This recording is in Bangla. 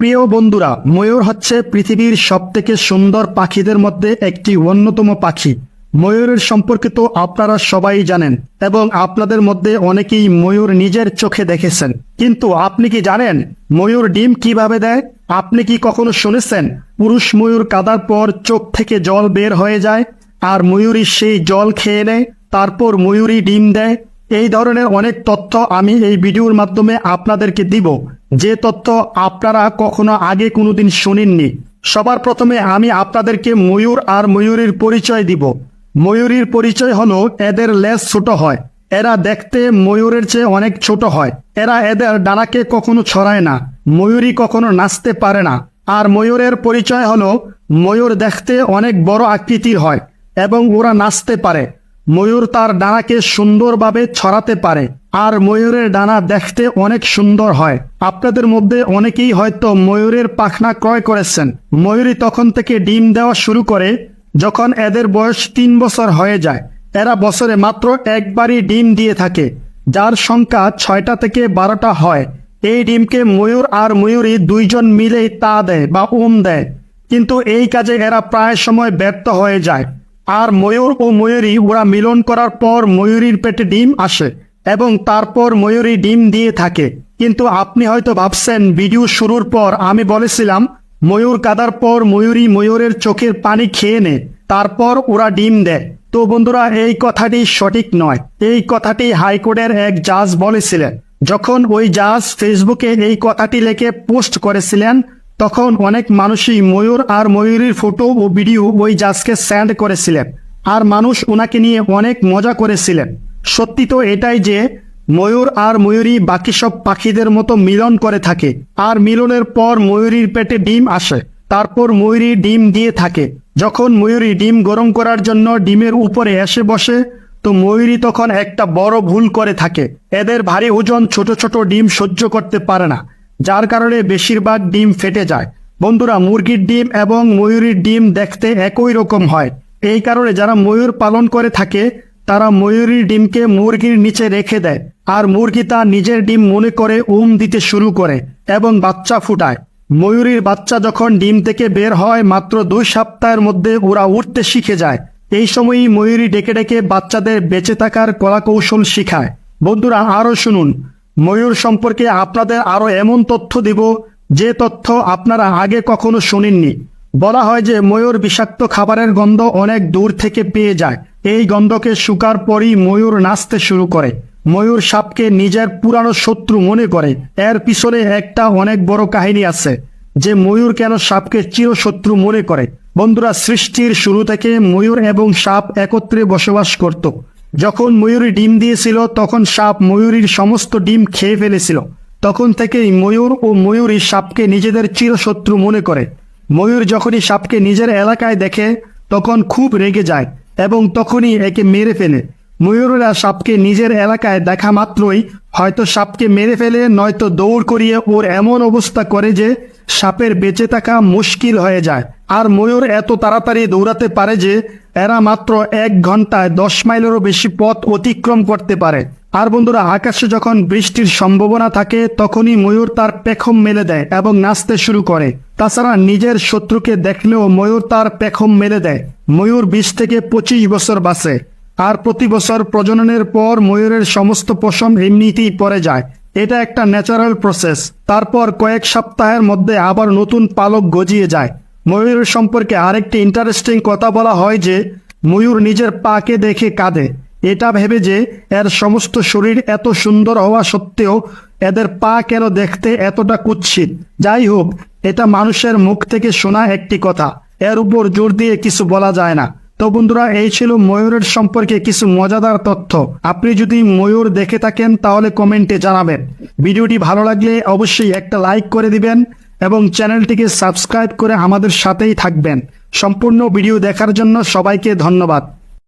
প্রিয় বন্ধুরা, ময়ূর হচ্ছে পৃথিবীর সবথেকে সুন্দর পাখিদের মধ্যে একটি অন্যতম পাখি। ময়ূরের সম্পর্কে তো আপনারা সবাই জানেন এবং আপনাদের মধ্যে অনেকেই ময়ূর নিজের চোখে দেখেছেন। কিন্তু আপনি কি জানেন ময়ূর ডিম কীভাবে দেয়? আপনি কি কখনো শুনেছেন পুরুষ ময়ূর কাদার পর চোখ থেকে জল বের হয়ে যায় আর ময়ূরী সেই জল খেয়ে নেয়, তারপর ময়ূরী ডিম দেয়? এই ধরনের অনেক তথ্য আমি এই ভিডিওর মাধ্যমে আপনাদেরকে দিব। যে তথ্য আপনারা কখনো আগে কোনোদিন শুনেননি, সবার প্রথমে আমি আপনাদেরকে ময়ূর আর ময়ূরীর পরিচয় দিব। ময়ূরীর পরিচয় হলো এদের লেজ ছোট হয়, এরা দেখতে ময়ূরের চেয়ে অনেক ছোট হয়, এরা এদের ডানাকে কখনো ছড়ায় না, ময়ূরী কখনো নাচতে পারে না। আর ময়ূরের পরিচয় হলো ময়ূর দেখতে অনেক বড় আকৃতির হয় এবং ওরা নাচতে পারে। ময়ূর তার ডানাকে সুন্দরভাবে ছড়াতে পারে, আর ময়ূরের ডানা দেখতে অনেক সুন্দর হয়। আপনাদের মধ্যে অনেকেই হয়তো ময়ূরের পাখনা ক্রয় করেছেন। ময়ূরী তখন থেকে ডিম দেওয়া শুরু করে, যখন এদের বয়স তিন বছর হয়ে যায়। এরা বছরে মাত্র একবারই ডিম দিয়ে থাকে, যার সংখ্যা ছয়টা থেকে বারোটা হয়। এই ডিমকে ময়ূর আর ময়ূরী দুইজন মিলেই তা দেয় বা ওম দেয়। কিন্তু এই কাজে এরা প্রায় সময় ব্যর্থ হয়ে যায়। আর ময়ূর ও ময়ূরী ওরা মিলন করার পর ময়ূরীর পেটে ডিম আসে এবং তারপর ময়ূরী ডিম দিয়ে থাকে। কিন্তু আপনি হয়তো ভাবছেন, ভিডিও শুরুর পর আমি বলেছিলাম, ময়ূর কাদার পর ময়ূরী ময়ূরের চোখের পানি খেয়ে নেয় তারপর ওরা ডিম দেয়। তো বন্ধুরা, এই কথাটি সঠিক নয়। এই কথাটি হাইকোর্টের এক জাজ বলেছিলেন। যখন ওই জাজ ফেসবুকে এই কথাটি লেখে পোস্ট করেছিলেন তখন অনেক মানুষই ময়ূর আর ময়ূরীর ফটো ও ভিডিও ওই জাজকে স্যান্ড করেছিলেন। আর মানুষ ওনাকে নিয়ে অনেক মজা করেছিলেন। সত্যি তো এটাই যে, ময়ূর আর ময়ূরী বাকি সব পাখিদের মতো মিলন করে থাকে। আর মিলনের পর ময়ূরীর পেটে ডিম আসে। তারপর ময়ূরী ডিম দিয়ে থাকে। যখন ময়ূরী ডিম গরম করার জন্য ডিমের উপরে এসে বসে, তো ময়ূরী তখন একটা বড় ভুল করে থাকে। এদের ভারী ওজন ছোট ছোট ডিম সহ্য করতে পারে না। যার কারণে বেশিরভাগ ডিম ফেটে যায়। বন্ধুরা, মুরগির ডিম এবং ময়ূরীর ডিম দেখতে একই রকম হয়। এই কারণে যারা ময়ূর পালন করে থাকে, তারা ময়ূরীর ডিমকে মুরগির নিচে রেখে দেয় আর মুরগি তা নিজের ডিম মনে করে উম দিতে শুরু করে এবং বাচ্চা ফুটায়। ময়ূরীর বাচ্চা যখন ডিম থেকে বের হয়, মাত্র দুই সপ্তাহের মধ্যে ওরা উঠতে শিখে যায়। এই সময়ই ময়ূরী ডেকে ডেকে বাচ্চাদের বেঁচে থাকার কলাকৌশল শিখায়। বন্ধুরা, আরও শুনুন। ময়ূর সম্পর্কে আপনাদের আরও এমন তথ্য দিব যে তথ্য আপনারা আগে কখনো শুনেননি। বলা হয় যে ময়ূর বিষাক্ত খাবারের গন্ধ অনেক দূর থেকে পেয়ে যায়। এই গন্ধকে শুকার পরই ময়ূর নাচতে শুরু করে। ময়ূর সাপকে নিজের পুরানো শত্রু মনে করে। এর পিছনে একটা অনেক বড় কাহিনী আছে, যে ময়ূর কেন সাপকে চিরশত্রু মনে করে। বন্ধুরা, সৃষ্টির শুরু থেকে ময়ূর এবং সাপ একত্রে বসবাস করত। যখন ময়ূরী ডিম দিয়েছিল, তখন সাপ ময়ূরীর সমস্ত ডিম খেয়ে ফেলেছিল। তখন থেকেই ময়ূর ও ময়ূরী সাপকে নিজেদের চিরশত্রু মনে করে। ময়ূর যখনই সাপকে নিজের এলাকায় দেখে, তখন খুব রেগে যায় এবং তখনই একে মেরে ফেলে। ময়ূররা সাপকে নিজের এলাকায় দেখা মাত্রই হয়তো সাপকে মেরে ফেলে, নয়তো দৌড় করিয়ে ওর এমন অবস্থা করে যে সাপের বেঁচে থাকা মুশকিল হয়ে যায়। আর ময়ূর এত তাড়াতাড়ি দৌড়াতে পারে যে, এরা মাত্র এক ঘন্টায় দশ মাইলেরও বেশি পথ অতিক্রম করতে পারে। আর বন্ধুরা, আকাশে যখন বৃষ্টির সম্ভাবনা থাকে, তখনই ময়ূর তার পেখম মেলে দেয় এবং নাচতে শুরু করে। তাছাড়া নিজের শত্রুকে দেখলেও ময়ূর তার পেখম মেলে দেয়। ময়ূর বিশ থেকে পঁচিশ বছর বাঁচে। আর প্রতি বছর প্রজননের পর ময়ূরের সমস্ত পশম এমনিতেই পড়ে যায়। এটা একটা ন্যাচারাল প্রসেস তারপর কয়েক সপ্তাহের মধ্যে আবার নতুন পালক গজিয়ে যায়। ময়ূরের সম্পর্কে আরেকটি ইন্টারেস্টিং কথা বলা হয় যে, ময়ূর নিজের পাকে দেখে কাঁদে। এটা ভেবে যে, এর সমস্ত শরীর এত সুন্দর হওয়া সত্ত্বেও এদের পা কেন দেখতে এতটা কুৎসিত? যাই হোক, এটা মানুষের মুখ থেকে শোনা একটি কথা। এর উপর জোর দিয়ে কিছু বলা যায় না। তো বন্ধুরা, এই ছিল ময়ূরের সম্পর্কে কিছু মজাদার তথ্য। আপনি যদি ময়ূর দেখে থাকেন, তাহলে কমেন্টে জানাবেন। ভিডিওটি ভালো লাগলে অবশ্যই একটা লাইক করে দিবেন এবং চ্যানেলটিকে সাবস্ক্রাইব করে আমাদের সাথেই থাকবেন। সম্পূর্ণ ভিডিও দেখার জন্য সবাইকে ধন্যবাদ।